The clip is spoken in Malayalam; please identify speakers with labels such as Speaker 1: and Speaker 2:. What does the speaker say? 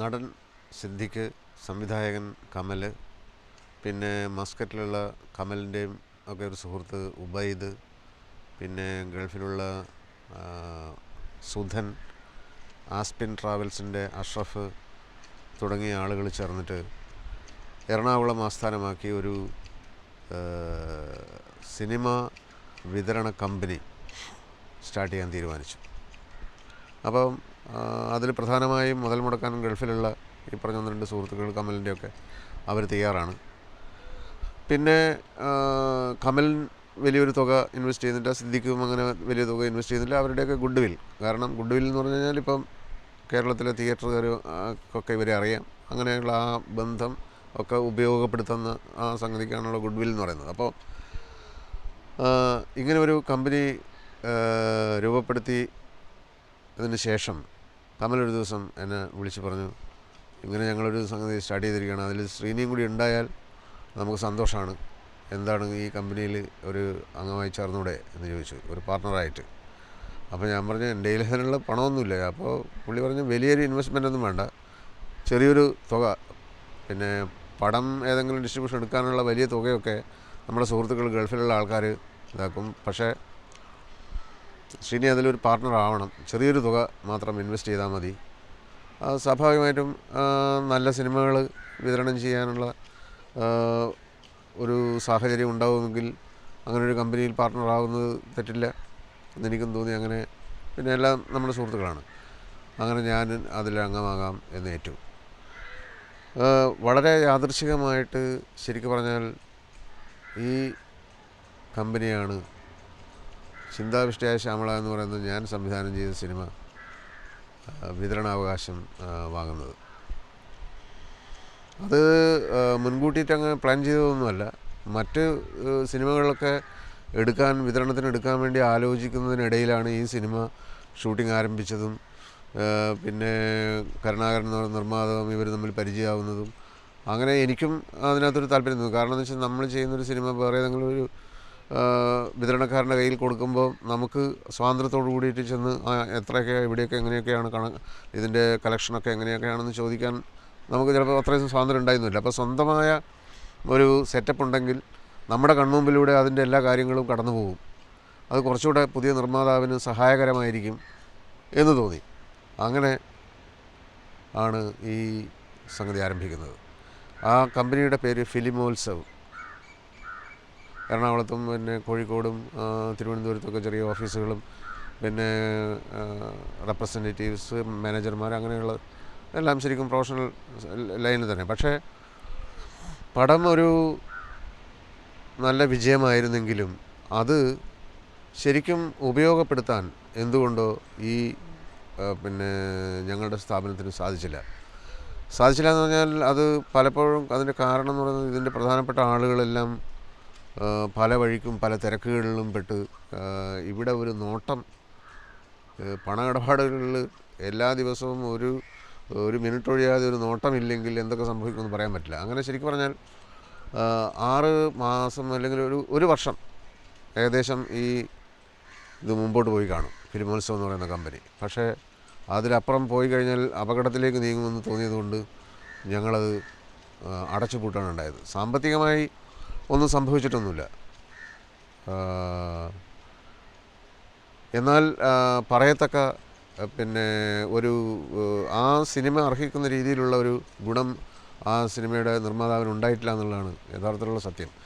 Speaker 1: നടൻ സിദ്ദിഖ് സംവിധായകൻ കമൽ പിന്നെ മസ്കറ്റിലുള്ള കമലിന്റെയും ഒക്കെ ഒരു സുഹൃത്ത് ഉബൈദ് പിന്നെ ഗൾഫിലുള്ള സുധൻ ആസ്പിൻ ട്രാവൽസിന്റെ അഷ്റഫ് തുടങ്ങിയ ആളുകൾ ചേർന്നിട്ട് എറണാകുളം ആസ്ഥാനമാക്കി ഒരു സിനിമ വിതരണ കമ്പനി സ്റ്റാർട്ട് ചെയ്യാൻ തീരുമാനിച്ചു. അപ്പം അതിൽ പ്രധാനമായും മുതൽ മുടക്കാൻ ഗൾഫിലുള്ള ഈ പറഞ്ഞ ഒന്ന് രണ്ട് സുഹൃത്തുക്കൾ കമലിന്റെയൊക്കെ അവർ തയ്യാറാണ്. പിന്നെ കമൽ വലിയൊരു തുക ഇൻവെസ്റ്റ് ചെയ്യുന്നില്ല സിദ്ദിഖും അങ്ങനെ വലിയ തുക ഇൻവെസ്റ്റ് ചെയ്യുന്നില്ല അവരുടെയൊക്കെ ഗുഡ് വിൽ കാരണം ഗുഡ് വിൽ എന്ന് പറഞ്ഞു കഴിഞ്ഞാൽ ഇപ്പം കേരളത്തിലെ തിയേറ്ററുകാർ ഒക്കെ ഇവരെ അറിയാം. അങ്ങനെയുള്ള ആ ബന്ധം ഒക്കെ ഉപയോഗപ്പെടുത്തുന്ന ആ സംഗതിക്കാണുള്ള ഗുഡ് വിൽ എന്ന് പറയുന്നത്. അപ്പോൾ ഇങ്ങനെ ഒരു കമ്പനി രൂപപ്പെടുത്തി അതിന് ശേഷം കമൽ ഒരു ദിവസം എന്നെ വിളിച്ച് പറഞ്ഞു ഇങ്ങനെ ഞങ്ങളൊരു സംഗതി സ്റ്റാർട്ട് ചെയ്തിരിക്കുകയാണ്. അതിൽ ശ്രീനിയും കൂടി ഉണ്ടായാൽ നമുക്ക് സന്തോഷമാണ് എന്താണ് ഈ കമ്പനിയിൽ ഒരു അംഗമായി ചേർന്നൂടെ? എന്ന് ചോദിച്ചു. ഒരു പാർട്ണറായിട്ട് അപ്പോൾ ഞാൻ പറഞ്ഞു എന്റെ കയ്യിൽ പണമൊന്നുമില്ല. അപ്പോൾ പുള്ളി പറഞ്ഞു വലിയൊരു ഇൻവെസ്റ്റ്മെന്റ് ഒന്നും വേണ്ട. ചെറിയൊരു തുക. പിന്നെ പടം ഏതെങ്കിലും ഡിസ്ട്രിബ്യൂഷൻ എടുക്കാനുള്ള വലിയ തുകയൊക്കെ നമ്മുടെ സുഹൃത്തുക്കൾ ഗൾഫിലുള്ള ആൾക്കാർ ഇതാക്കും. പക്ഷേ ശ്രീനി അതിലൊരു പാർട്ണർ ആവണം. ചെറിയൊരു തുക മാത്രം ഇൻവെസ്റ്റ് ചെയ്താൽ മതി. സ്വാഭാവികമായിട്ടും നല്ല സിനിമകൾ വിതരണം ചെയ്യാനുള്ള ഒരു സാഹചര്യം ഉണ്ടാവുമെങ്കിൽ അങ്ങനെ ഒരു കമ്പനിയിൽ പാർട്ണർ ആവുന്നത് തെറ്റില്ല എന്നെനിക്കും തോന്നി അങ്ങനെ. പിന്നെ എല്ലാം നമ്മുടെ സുഹൃത്തുക്കളാണ്. അങ്ങനെ ഞാൻ അതിൽ അംഗമാകാം എന്ന് ഏറ്റു. വളരെ യാദൃശികമായിട്ട് ശരിക്കും പറഞ്ഞാൽ ഈ കമ്പനിയാണ് ചിന്താവിഷ്ടയായ ശ്യാമള എന്ന് പറയുന്നത് ഞാൻ സംവിധാനം ചെയ്ത സിനിമ വിതരണാവകാശം വാങ്ങുന്നത്. അത് മുൻകൂട്ടിയിട്ട് അങ്ങ് പ്ലാൻ ചെയ്തതൊന്നുമല്ല. മറ്റ് സിനിമകളൊക്കെ എടുക്കാൻ വിതരണത്തിന് എടുക്കാൻ വേണ്ടി ആലോചിക്കുന്നതിനിടയിലാണ് ഈ സിനിമ ഷൂട്ടിംഗ് ആരംഭിച്ചതും പിന്നെ കരുണാകരൻ എന്ന് പറയുന്ന നിർമ്മാതാവും ഇവർ തമ്മിൽ പരിചയമാവുന്നതും. അങ്ങനെ എനിക്കും അതിനകത്തൊരു താല്പര്യം തോന്നുന്നു കാരണം എന്ന് വെച്ചാൽ നമ്മൾ ചെയ്യുന്നൊരു സിനിമ വേറെ ഏതെങ്കിലും ഒരു വിതരണക്കാരന്റെ കയ്യിൽ കൊടുക്കുമ്പോൾ നമുക്ക് സ്വാതന്ത്ര്യത്തോടു കൂടിയിട്ട് ചെന്ന് എത്രയൊക്കെ എവിടെയൊക്കെ എങ്ങനെയൊക്കെയാണ് കണ ഇതിന്റെ കളക്ഷനൊക്കെ എങ്ങനെയൊക്കെയാണെന്ന് ചോദിക്കാൻ നമുക്ക് ചിലപ്പോൾ അത്രയും സ്വാതന്ത്ര്യം ഉണ്ടായിരുന്നില്ല. അപ്പോൾ സ്വന്തമായ ഒരു സെറ്റപ്പ് ഉണ്ടെങ്കിൽ നമ്മുടെ കൺമുമ്പിലൂടെ അതിന്റെ എല്ലാ കാര്യങ്ങളും കടന്നു പോകും. അത് കുറച്ചുകൂടെ പുതിയ നിർമ്മാതാവിന് സഹായകരമായിരിക്കും എന്ന് തോന്നി. അങ്ങനെ ആണ് ഈ സംഗതി ആരംഭിക്കുന്നത്. ആ കമ്പനിയുടെ പേര് ഫിലിമോത്സവ്. എറണാകുളത്തും പിന്നെ കോഴിക്കോടും തിരുവനന്തപുരത്തൊക്കെ ചെറിയ ഓഫീസുകളും പിന്നെ റെപ്രസെന്റേറ്റീവ്സ് മാനേജർമാർ അങ്ങനെയുള്ള എല്ലാം ശരിക്കും പ്രൊഫഷണൽ ലൈനിൽ തന്നെ. പക്ഷേ പടം ഒരു നല്ല വിജയമായിരുന്നെങ്കിലും അത് ശരിക്കും ഉപയോഗപ്പെടുത്താൻ എന്തുകൊണ്ടോ ഈ പിന്നെ ഞങ്ങളുടെ സ്ഥാപനത്തിന് സാധിച്ചില്ല. സാധിച്ചില്ല എന്ന് പറഞ്ഞാൽ അത് പലപ്പോഴും അതിന്റെ കാരണം എന്ന് പറയുന്നത് ഇതിന്റെ പ്രധാനപ്പെട്ട ആളുകളെല്ലാം പല വഴിക്കും പല തിരക്കുകളിലും പെട്ട് ഇവിടെ ഒരു നോട്ടം പണ ഇടപാടുകളിൽ എല്ലാ ദിവസവും ഒരു ഒരു മിനിറ്റ് ഒഴിയാതെ ഒരു നോട്ടമില്ലെങ്കിൽ എന്തൊക്കെ സംഭവിക്കുമെന്ന് പറയാൻ പറ്റില്ല. അങ്ങനെ ശരിക്കും പറഞ്ഞാൽ ആറ് മാസം അല്ലെങ്കിൽ ഒരു ഒരു വർഷം ഏകദേശം ഈ ഇത് മുമ്പോട്ട് പോയി കാണും. ഫിലിമോത്സവം എന്ന് പറയുന്ന കമ്പനി. പക്ഷേ അതിലപ്പുറം പോയി കഴിഞ്ഞാൽ അപകടത്തിലേക്ക് നീങ്ങുമെന്ന് തോന്നിയതുകൊണ്ട് ഞങ്ങളത് അടച്ചു അടച്ചുപൂട്ടാണ് ഉണ്ടായത് സാമ്പത്തികമായി ഒന്നും സംഭവിച്ചിട്ടൊന്നുമില്ല. എന്നാൽ പറയത്തക്ക പിന്നെ ഒരു ആ സിനിമ അർഹിക്കുന്ന രീതിയിലുള്ള ഒരു ഗുണം ആ സിനിമയുടെ നിർമ്മാതാവിന് ഉണ്ടായിട്ടില്ല എന്നുള്ളതാണ് യഥാർത്ഥത്തിലുള്ള സത്യം.